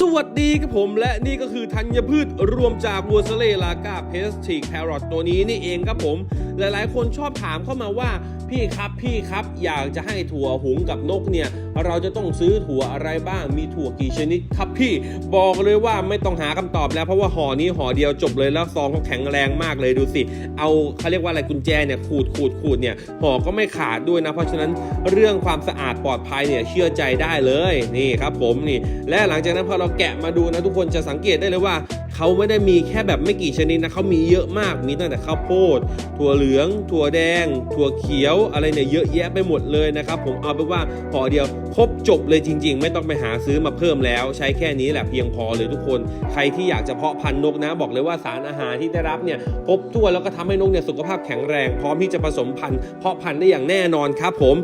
สวัสดีครับผมและนี่ก็คือธัญพืชรวมจากวัวสเลลากาเพสติกแครอทตัวนี้นี่เองครับผม หลายๆ คนชอบถามเข้ามาว่า พี่ครับพี่ครับอยากจะให้ถั่วหุงกับนกเนี่ย เราจะต้องซื้อถั่วอะไรบ้างมีถั่วกี่ชนิดครับพี่บอกเลยว่าไม่ต้องหาคำตอบแล้วเพราะว่าห่อนี้ห่อเดียวจบเลยแล้วซองเขาแข็งแรงมากเลยดูสิ เอาเขาเรียกว่าอะไรกุญแจเนี่ยขูดขูดขูดเนี่ยห่อก็ไม่ขาดด้วยนะ เพราะฉะนั้นเรื่องความสะอาดปลอดภัยเนี่ยเชื่อใจได้เลยนี่ครับผมนี่และหลังจากนั้นพอเราแกะมาดูนะทุกคนจะสังเกตได้เลยว่า เขาไม่ได้มีแค่แบบไม่กี่ชนิดนะเขามีเยอะมากมีตั้งแต่ข้าวโพด ถั่วเหลือง ถั่วแดง ถั่วเขียวอะไรเนี่ยเยอะแยะไปหมดเลยนะครับผมเอาเป็นว่าห่อเดียวครบจบเลยจริง ๆ ไม่ต้องไปหาซื้อมาเพิ่มแล้ว ใช้แค่นี้แหละเพียงพอเลยทุกคน ใครที่อยากจะเพาะพันธุ์นกนะ บอกเลยว่าสารอาหารที่ได้รับเนี่ยครบถ้วนแล้วก็ทำให้นกเนี่ยสุขภาพแข็งแรง พร้อมที่จะผสมพันธุ์เพาะพันธุ์ได้อย่างแน่นอนครับผม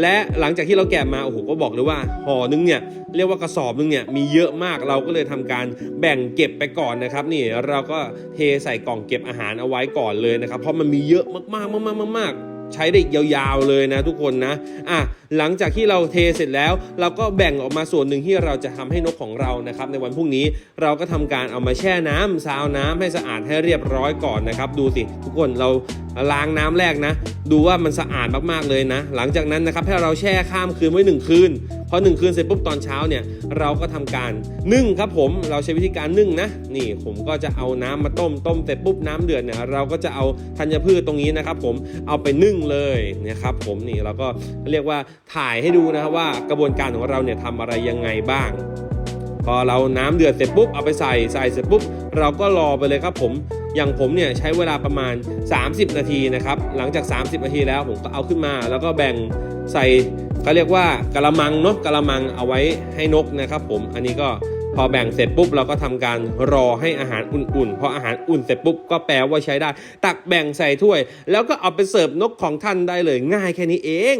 และหลังจากที่เราแกะมาโอ้โหก็บอกเลยว่าห่อนึงเนี่ยเรียกว่ากระสอบนึงเนี่ยมีเยอะมากเราก็เลยทำการแบ่งเก็บไปก่อนนะครับนี่เราก็เทใส่กล่องเก็บอาหารเอาไว้ก่อนเลยนะครับเพราะมันมีเยอะมากๆมากๆมากๆใช้ได้อีกยาวๆเลยนะทุกคนนะ อะ หลังจากที่เราเทเสร็จแล้ว เราก็แบ่งออกมาส่วนหนึ่งที่เราจะทำให้นกของเรานะครับ ในวันพรุ่งนี้เราก็ทำการเอามาแช่น้ำซาวน้ำให้สะอาดให้เรียบร้อยก่อนนะครับ ดูสิทุกคนเรา ล้างน้ำแรกนะ ดูว่ามันสะอาดมากๆเลยนะ หลังจากนั้นนะครับให้เราแช่ข้ามคืนไว้หนึ่งคืน พอหนึ่งคืนเสร็จปุ๊บตอนเช้าเนี่ยเราก็ทำการนึ่งครับผมเราใช้วิธีการนึ่งนะนี่ผมก็จะเอาน้ำมาต้มต้มเสร็จปุ๊บน้ำเดือดเนี่ยเราก็จะเอาธัญพืชตรงนี้นะครับผมเอาไปนึ่งเลยนะครับผมนี่เราก็เรียกว่าถ่ายให้ดูนะครับว่ากระบวนการของเราเนี่ยทำอะไรยังไงบ้าง พอเราน้ำเดือดเสร็จปุ๊บเอาไปใส่ใส่เสร็จปุ๊บเราก็รอไปเลยครับผมอย่างผมเนี่ยใช้เวลาประมาณ 30 นาทีนะครับหลังจาก 30 นาทีแล้วผมก็เอาขึ้นมา แล้วก็แบ่งใส่เขาเรียกว่ากระมังเนาะกระมังเอาไว้ให้นกนะครับ ผมอันนี้ก็พอแบ่งเสร็จปุ๊บเราก็ทำการรอให้อาหารอุ่นๆพออาหารอุ่นเสร็จปุ๊บก็แปลว่าใช้ได้ ตักแบ่งใส่ถ้วย แล้วก็เอาไปเสิร์ฟนกของท่านได้เลยง่ายแค่นี้เอง